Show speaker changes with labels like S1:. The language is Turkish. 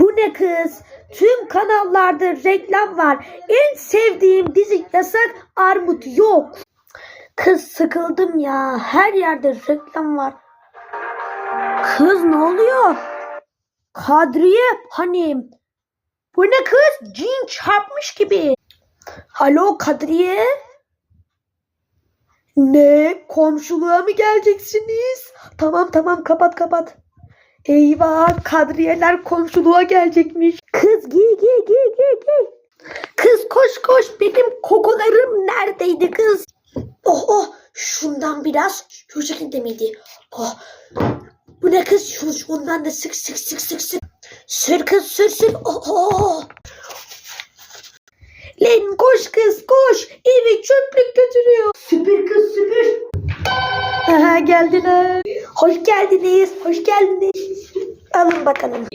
S1: Bu ne kız? Tüm kanallarda reklam var. En sevdiğim dizi yasak armut yok. Kız sıkıldım ya. Her yerde reklam var. Kız ne oluyor? Kadriye hani bu ne kız? Cin çarpmış gibi. Alo Kadriye? Ne? Komşuluğa mı geleceksiniz? Tamam tamam kapat kapat. Eyvah Kadriyeler komşuluğa gelecekmiş. Kız giy giy giy giy giy. Kız koş koş benim kokularım neredeydi kız? Oh oh şundan biraz şu şekilde miydi? Oh bu ne kız? Şu, şundan da sık sık sık sık sık. Sür kız sür sür. Oh, oh. Len koş kız koş. Evi çöplük götürüyor. Süpür kız süpür. Aha geldiler. Hoş geldiniz. Hoş geldiniz. Alın bakalım.